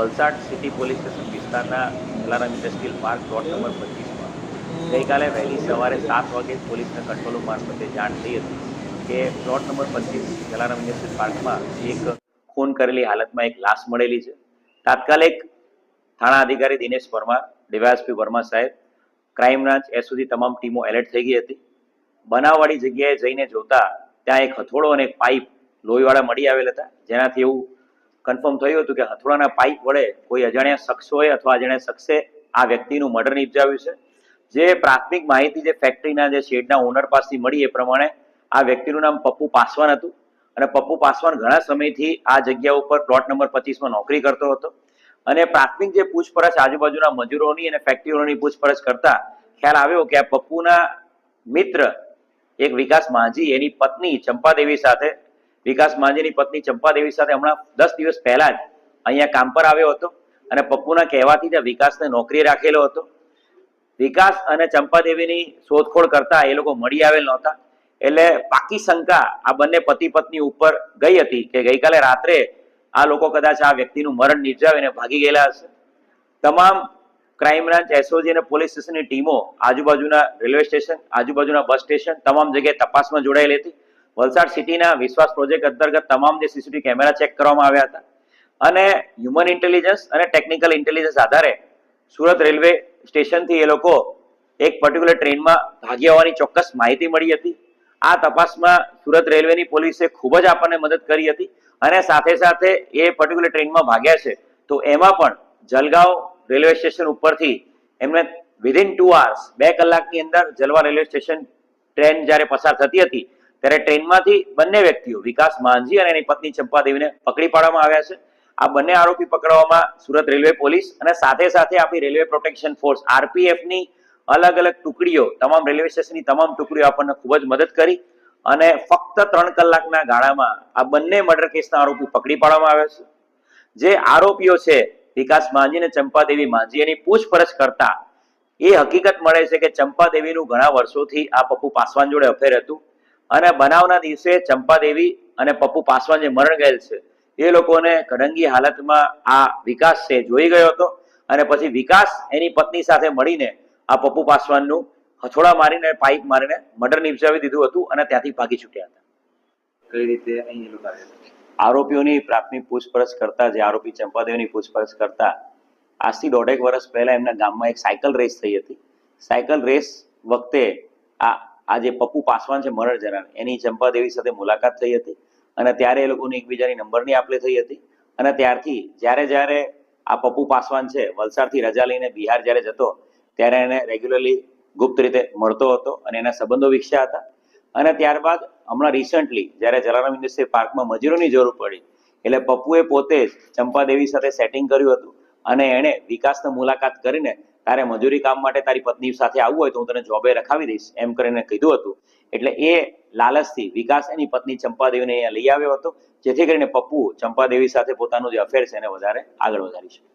Valsad city police station વિસ્તારના Jalaram industrial park plot number પચીસમાં. ગઈકાલે વહેલી સવારે સાત વાગે પોલીસના કંટ્રોલ મારફતે જાણ થઈ હતી કે પ્લોટ નંબર પચીસ જલારામ ઇન્ડસ્ટ્રીયલ પાર્કમાં એક ખૂન કરેલી હાલતમાં એક લાશ મળેલી છે. તાત્કાલિક થાણા અધિકારી દિનેશ વર્મા ડીવાયએસપી વર્મા સાહેબ, ક્રાઇમ બ્રાન્ચ એ સુધી તમામ ટીમો એલર્ટ થઈ ગઈ હતી. બનાવવાળી જગ્યાએ જઈને જોતા ત્યાં એક હથોડો અને એક પાઇપ લોહીવાળા મળી આવેલ હતા. જેનાથી એવું કન્ફર્મ થયું હતું કે હથોડાના પાઇપ વડે કોઈ અજાણ્યા શખ્સોએ અથવા અજાણ્યા શખ્સે આ વ્યક્તિનું મર્ડર નિપજાવ્યું છે. જે પ્રાથમિક માહિતી જે ફેક્ટરીના જે શેડના ઓનર પાસેથી મળી એ પ્રમાણે આ વ્યક્તિનું નામ પપ્પુ પાસવાન હતું. અને પપ્પુ પાસવાન ઘણા સમયથી આ જગ્યા ઉપર પ્લોટ નંબર પચીસમાં નોકરી કરતો હતો. અને પ્રાથમિક જે પૂછપરછ આજુબાજુના મજૂરોની અને ફેક્ટરીઓની પૂછપરછ કરતા ખ્યાલ આવ્યો કે આ પપ્પુના મિત્ર એક વિકાસ માંઝી એની પત્ની ચંપાદેવી સાથે વિકાસ માંઝીની પત્ની ચંપાદેવી સાથે હમણાં દસ દિવસ પહેલા જ અહીંયા કામ પર આવ્યો હતો અને પપ્પુના કહેવાથી આ વિકાસને નોકરી રાખેલો હતો. વિકાસ અને ચંપાદેવીની શોધખોળ કરતા એ લોકો મળી આવેલ નહોતા. એટલે પાકી શંકા આ બંને પતિ પત્ની ઉપર ગઈ હતી કે ગઈકાલે રાત્રે આ લોકો કદાચ આ વ્યક્તિનું મરણ નિર્જાવીને ભાગી ગયેલા હશે. તમામ ક્રાઇમ બ્રાન્ચ એસઓજી અને પોલીસ સ્ટેશનની ટીમો આજુબાજુના રેલવે સ્ટેશન, આજુબાજુના બસ સ્ટેશન, તમામ જગ્યાએ તપાસમાં જોડાયેલી હતી. વલસાડ સિટીના વિશ્વાસ પ્રોજેક્ટ અંતર્ગત તમામ જે સીસીટીવી કેમેરા ચેક કરવામાં આવ્યા હતા. અને હ્યુમન ઇન્ટેલિજન્સ અને ટેકનિકલ ઇન્ટેલિજન્સ આધારે સુરત રેલવે સ્ટેશનથી એ લોકો એક પર્ટિક્યુલર ટ્રેનમાં ભાગી હોવાની ચોક્કસ માહિતી મળી હતી. આ તપાસમાં સુરત રેલવેની પોલીસે ખૂબ જ આપણને મદદ કરી હતી અને સાથે સાથે એ પર્ટિક્યુલર ટ્રેનમાં ભાગ્યા છે. તો એમાં પણ જલગાંવ રેલવે સ્ટેશન ઉપરથી એમને વિધિન ટુ આવર્સ બે કલાકની અંદર જલવા રેલવે સ્ટેશન ટ્રેન જ્યારે પસાર થતી હતી ત્યારે ટ્રેનમાંથી બંને વ્યક્તિઓ, વિકાસ માંઝી અને એની પત્ની ચંપાદેવીને પકડી પાડવામાં આવ્યા છે. આ બંને આરોપી પકડવામાં સુરત રેલવે પોલીસ અને સાથે સાથે આપણી રેલવે પ્રોટેક્શન ફોર્સ, આરપીએફની અલગ અલગ ટુકડીઓ, તમામ રેલવે સ્ટેશનની તમામ ટુકડીઓ આપણને ખૂબ જ મદદ કરી અને ફક્ત ત્રણ કલાકના ગાળામાં આ બંને મર્ડર કેસના આરોપી પકડી પાડવામાં આવ્યા છે. જે આરોપીઓ છે, વિકાસ માંઝી અને ચંપાદેવી માંઝી એની પૂછપરછ કરતા એ હકીકત મળે છે કે ચંપાદેવીનું ઘણા વર્ષોથી આ પપ્પુ પાસવાન જોડે અફેર હતું. અને બનાવના દિવસે ચંપાદેવી અને પપ્પુ પાસવાન જે મરણ ગયેલ છે. એ લોકોને કડંગી હાલતમાં આ વિકાસ છે જોઈ ગયો હતો. અને પછી વિકાસ એની પત્ની સાથે મળીને આ પપ્પુ પાસવાનનું હથોડા મારીને પાઇપ મારીને મર્ડર નિપજાવી દીધું હતું અને ત્યાંથી ભાગી છૂટ્યા હતા. કઈ રીતે અહીં લોકો આરોપીઓની પ્રાથમિક પૂછપરછ કરતા જે આરોપી ચંપાદેવની પૂછપરછ કરતા આજથી દોઢેક વર્ષ પહેલા એમના ગામમાં એક સાયકલ રેસ થઈ હતી. સાયકલ રેસ વખતે આ આ જે પપ્પુ પાસવાન છે મરણ જનાર એની ચંપાદેવી સાથે મુલાકાત થઈ હતી અને ત્યારે એ લોકોની એકબીજાની નંબરની આપલે થઈ હતી. અને ત્યારથી જ્યારે જ્યારે આ પપ્પુ પાસવાન છે, વલસાડથી રજા લઈને બિહાર જ્યારે જતો, ત્યારે એને રેગ્યુલરલી ગુપ્ત રીતે મળતો હતો અને એના સંબંધો વિકસ્યા હતા. અને ત્યારબાદ હમણાં રિસન્ટલી જ્યારે જલારામ ઇન્ડસ્ટ્રી પાર્કમાં મજૂરોની જરૂર પડી, એટલે પપ્પુએ પોતે જ ચંપાદેવી સાથે સેટિંગ કર્યું હતું અને એણે વિકાસને મુલાકાત કરીને તારે મજૂરી કામ માટે તારી પત્ની સાથે આવવું હોય તો હું તને જોબે રખાવી દઈશ, એમ કરીને કીધું હતું. એટલે એ લાલચથી વિકાસ એની પત્ની ચંપાદેવીને અહીંયા લઈ આવ્યો હતો, જેથી કરીને પપ્પુ ચંપાદેવી સાથે પોતાનું જે અફેર છે એને વધારે આગળ વધારી શકે.